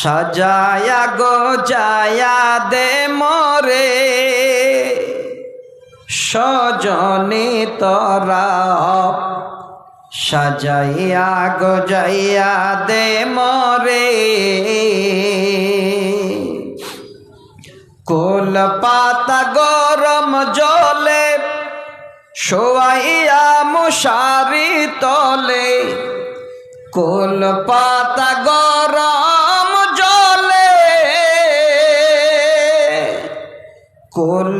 সাজায়া গো, যায়া দে মরে। সজনি তরা সাজাইয়া গো, যাইয়া দে মরে। কোল পাতা গরম জলে শোয়াইয়া মশারি তলে। কোল পাতা গরম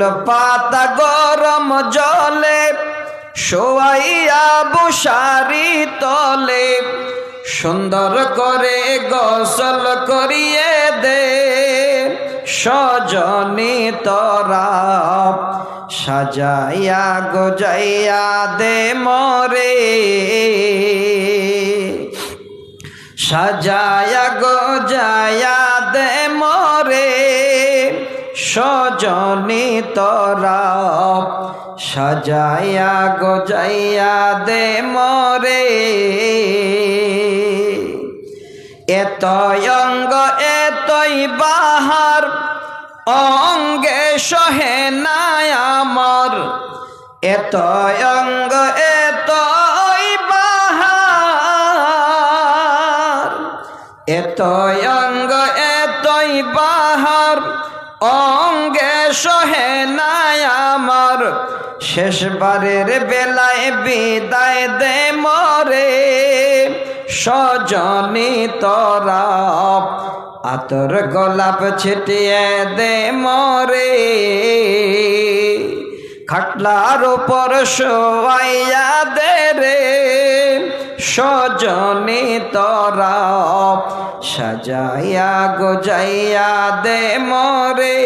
কোল পাতা গরম জলে, শোয়াইয়া বসারি তলে। সুন্দর করে গোসল করিয়ে দে, সজনি তরা সাজাইয়া গজাইয়া দে মরে। সাজায়া সজনি তরা সাজায়া গজাইয়া দে মরে। এত অঙ্গ, এতই বাহার, অঙ্গে সহে নাই আমার। এত অঙ্গ, এতই বাহার, এত অঙ্গ, এতই বাহার অঙ্গে সহে নাই আমার। শেষবারের বেলায় বিদায় দে মরে। সজনি তরা আতর গোলাপ ছিটিয়ে দে মরে। খাটলার উপর শোয়াইয়া দে রে সজনি তরা সাজাইয়া গোজাইয়া দে মরে।